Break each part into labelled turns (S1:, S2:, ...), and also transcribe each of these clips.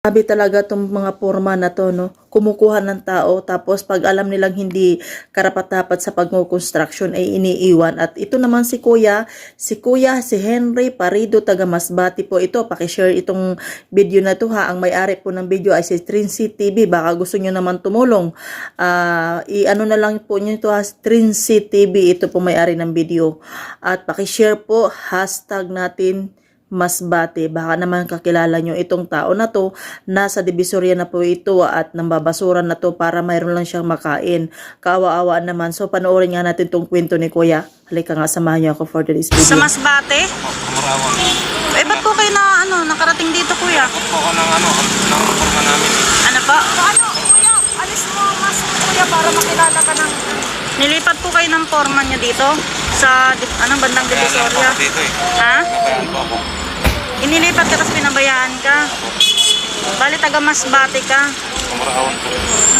S1: Sabi talaga tong mga forma na to, no? Kumukuha ng tao, tapos pag alam nilang hindi karapat-dapat sa pag-construction ay iniiwan. At ito naman si Kuya, si Kuya, si Henry Parido, taga Masbati po ito. Pakishare itong video na to ha. Ang may-ari po ng video ay si Trincy TV. Baka gusto nyo naman tumulong. Ah, i-ano na lang po nyo ito ha, Trincy TV. Ito po may-ari ng video. At pakishare po, hashtag natin Masbate. Baka naman kakilala nyo itong tao na to. Nasa divisorya na po ito at nambabasuran na to para mayroon lang siyang makain. Kaawa-awa naman. So panoorin nga natin tong kwento ni Kuya. Halika nga, samahan niyo ako for today's
S2: Sa
S1: video.
S2: Masbate?
S3: Kamarawan.
S2: Eh, ba't po kayo na, ano, nakarating dito, kuya?
S3: Takot po ako ng ano, ng forma namin.
S2: Ano pa?
S4: Ano, kuya, alis mo ang mask mo, kuya, para makilala ka ng...
S2: Nilipat po kayo ng foreman niya dito? Sa, anong bandang
S3: Kaya lang po
S2: Divisoria?
S3: ako dito eh.
S2: Ha?
S3: Nabayaan po ako.
S2: Inilipat ka tapos pinabayaan ka? Bali, taga Masbate ka?
S3: Kamarawan po.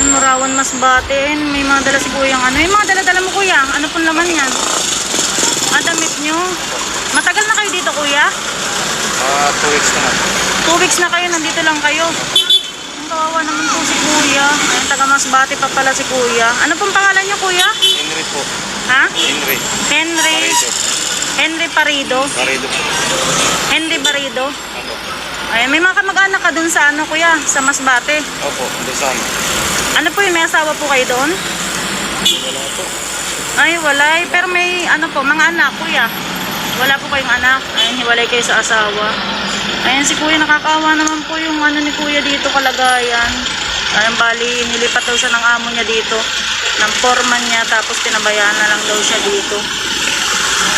S2: Marawan Masbate. Eh, May mga dala si kuyang ano. Yung mga dala-dala mo, kuya. Ano pong laman yan? Ah, damit nyo. Matagal na kayo dito, kuya?
S3: Ah, two weeks naman.
S2: Two weeks na kayo, nandito lang kayo. Ang kawawa naman po si kuya. Ayun, taga Masbate pa pala si kuya. Ano pong pangalan niyo, kuya?
S3: Henry po.
S2: Ha?
S3: Henry.
S2: Henry.
S3: Parido.
S2: Henry Parido.
S3: Parido.
S2: Henry Barido. Ay, may mga kamag-anak ka dun sa ano, kuya? Sa Masbate.
S3: Opo, doon sa ano.
S2: Ano po yung may asawa po kayo doon?
S3: Wala po.
S2: Ay, wala. eh. Pero may ano po, mga anak, kuya. Wala po kayong anak. Ayun, hiwalay kayo sa asawa. Ayun, si kuya, nakakawa naman po yung ano ni kuya dito, kalagayan. Ayun, bali, nilipat daw siya ng amo niya dito. Ng foreman niya, tapos pinabayaan na lang daw siya dito.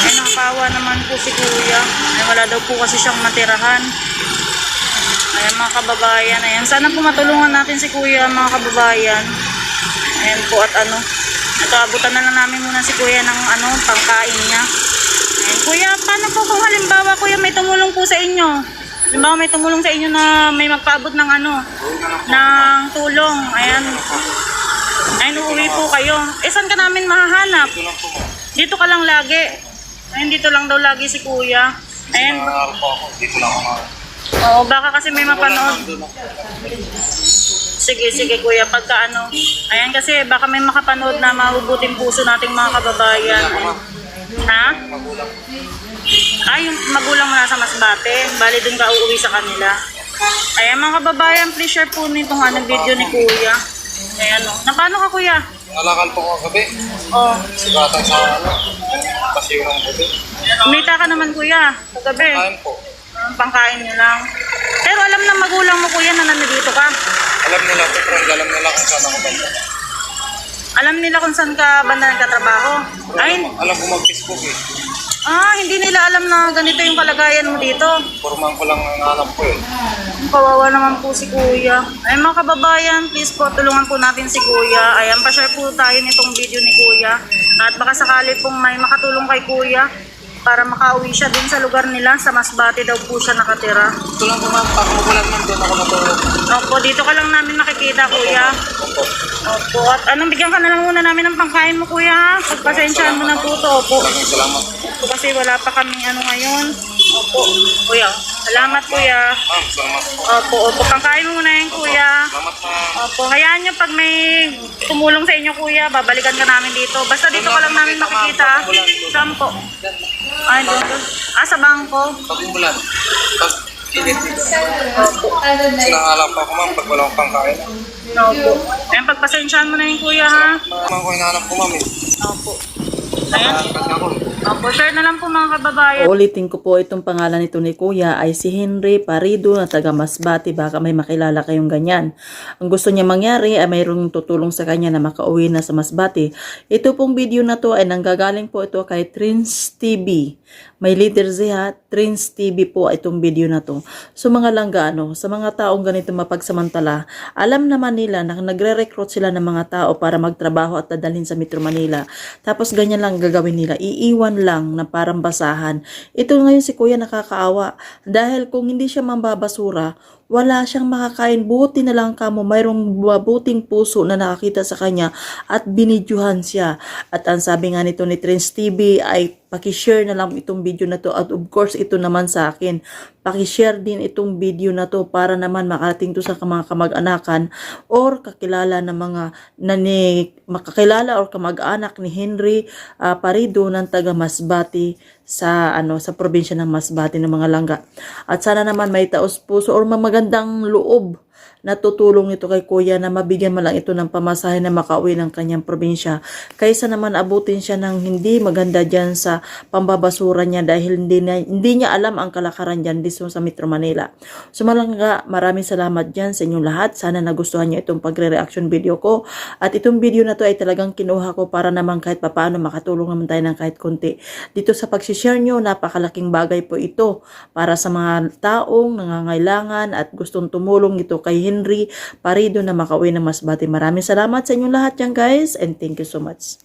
S2: Ayun, nakakawa naman po si kuya. Ayun, wala daw po kasi siyang matirahan. Ayan mga kababayan, ayan. Sana po matulungan natin si kuya mga kababayan. Ayan po at ano. Ito, abutan na lang namin muna si kuya ng ano, pangkain niya. Ayan, kuya, paano po kung halimbawa kuya may tumulong po sa inyo? Halimbawa may tumulong sa inyo na may magpaabot ng ano, ng tulong. Ayan. Ayan, uuwi po kayo. Eh, saan ka namin mahahanap?
S3: Dito
S2: ka lang lagi. Ayan, dito lang daw lagi si kuya.
S3: Ako. Dito lang ako.
S2: Oo, baka kasi may mapanood. Sige, sige kuya, pagka ano. Ayan kasi baka may makapanood na mahubuting puso nating mga kababayan. Ha?
S3: Magulang.
S2: Ah, yung magulang mo nasa Masbate. Bali dun ka uuwi sa kanila. Ayan mga kababayan, please share po nitong ano, video ni kuya. Ayan o. Na paano ka kuya?
S3: Nalakan po ako gabi.
S2: Oh,
S3: Sugatan sa ano. Pasiyo ng gabi.
S2: kumita ka naman kuya. Kagabi.
S3: Kain po.
S2: Ah, pangkain nyo lang. Pero alam ng magulang mo kuya na nandito ka.
S3: Alam nila po, hindi alam nila kung saan ako banda.
S2: Alam nila kung saan ka banda nagkatrabaho. Ay,
S3: Alam ko mag-Facebook eh.
S2: ah, hindi nila alam na ganito yung kalagayan mo dito.
S3: Forman ko lang ang hanap ko eh.
S2: Kawawa naman po si Kuya. Ay mga kababayan, please po tulungan po natin si Kuya. Ayan, pa-share po tayo nitong video ni Kuya. At baka sakali pong may makatulong kay Kuya para makauwi siya dun sa lugar nila. Sa Masbate daw po siya nakatira.
S3: Ito lang po ma'am, pag magulang man doon ako natulog.
S2: Opo, dito ka lang namin makikita Kuya.
S3: Opo.
S2: Opo, at anong bigyan ka na lang muna namin ng pangkain mo Kuya. ha? Pagpasensyahan mo na po to. Opo.
S3: Salamat.
S2: Opo, kasi wala pa kaming ano ngayon. Opo, Kuya. Salamat Kuya.
S3: Ma'am, salamat po.
S2: Opo, opo. Pangkain mo muna yan Kuya.
S3: Salamat ma'am.
S2: Opo, hayaan nyo pag may tumulong sa inyo kuya, babalikan ka namin dito. Basta dito ka lang namin makikita. Saan po? Ay, doon. doon. Ah, sa bangko.
S3: Pag umulan, pag init, sinangalan pa ako ma'am pag wala akong pangkain.
S2: Opo. Ayan, pagpasensyahan mo na yung kuya ha.
S3: Ma'am ko hinahanap ko ma'am eh.
S2: Opo. Opo, share na lang po mga kababayan.
S1: Ulitin ko po itong pangalan nito ni Kuya ay si Henry Parido na taga Masbate. Baka may makilala kayong ganyan. Ang gusto niya mangyari ay mayroong tutulong sa kanya na makauwi na sa Masbate. Ito pong video na to ay nanggagaling po ito kay Trins TV. May leader siya, Trins TV po itong video na to. So mga langga ano, sa mga taong ganito mapagsamantala, alam naman nila na nagre-recruit sila ng mga tao para magtrabaho at dadalhin sa Metro Manila. Tapos ganyan lang gagawin nila, iiwan lang na parang basahan. Ito ngayon si Kuya nakakaawa dahil kung hindi siya mambabasura, wala siyang makakain. Buti na lang kamo, mayroong mabuting puso na nakakita sa kanya at binidyuhan siya. At ang sabi nga nito ni Trins TV ay Pakishare na lang itong video na to at of course ito naman sa akin. Pakishare din itong video na to para naman makarating to sa mga kamag-anakan or kakilala ng mga nani, makakilala or kamag-anak ni Henry ah, Parido ng taga Masbati sa ano sa probinsya ng Masbati ng mga langga. At sana naman may taos puso or magandang loob na tutulong nito kay kuya na mabigyan man lang ito ng pamasahe na makauwi ng kanyang probinsya. Kaysa naman abutin siya ng hindi maganda dyan sa pambabasura niya dahil hindi, na, hindi niya alam ang kalakaran dyan dito sa Metro Manila. So malangga, maraming salamat dyan sa inyong lahat. Sana nagustuhan niyo itong pagre-reaction video ko. At itong video na to ay talagang kinuha ko para naman kahit papaano makatulong naman tayo ng kahit konti. Dito sa pagsishare nyo, napakalaking bagay po ito para sa mga taong nangangailangan at gustong tumulong ito kay Henry Parido na makauwi ng Masbate. Maraming salamat sa inyong lahat yan guys and thank you so much.